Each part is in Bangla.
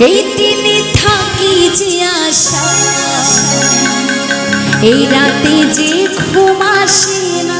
এই দিনে থাকি যে আশা এই রাতে যে ঘুম আসে না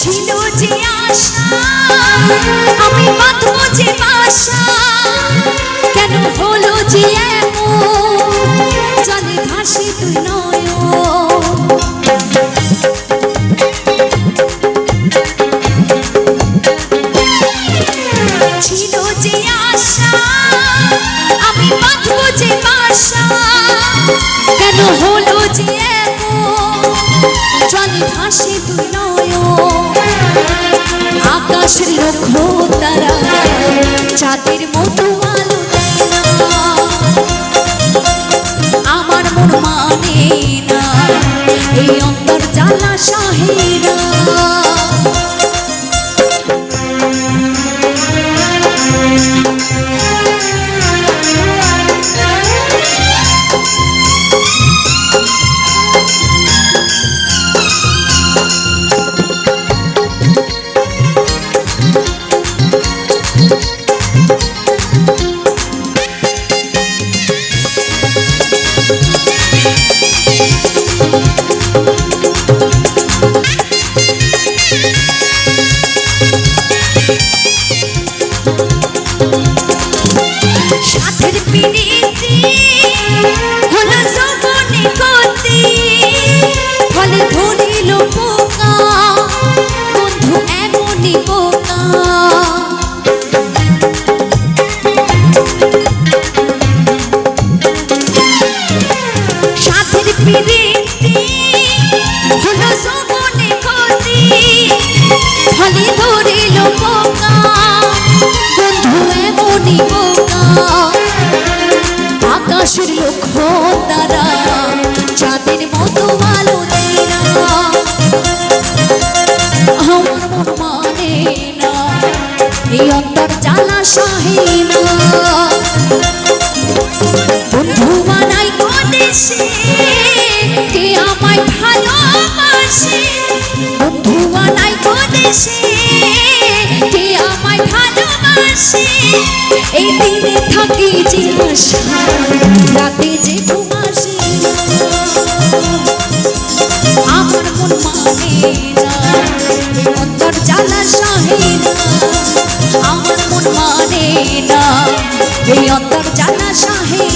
ছিল যে আশা আমি বাঁধবো হলো যে জলে ভাসে তুই নয় আকাশের লক্ষ্য তারা চাঁদের মতো আলো আমার মন মানে না, এই অন্তর জ্বালা সহে না আমার মন না এই অন্তর জ্বালা সহে না বন্ধু বানাই দেশে কে আমায় ভালোবাসে বন্ধু বানাই দেশে কে আমায় ভালোবাসে এই দিনে থাকি যে আশা রাতে যে ঘুমাসে আমার মন মানে না। অন্তর জ্বালা সহে না আমার মন মানে না। এই অন্তর জ্বালা সহে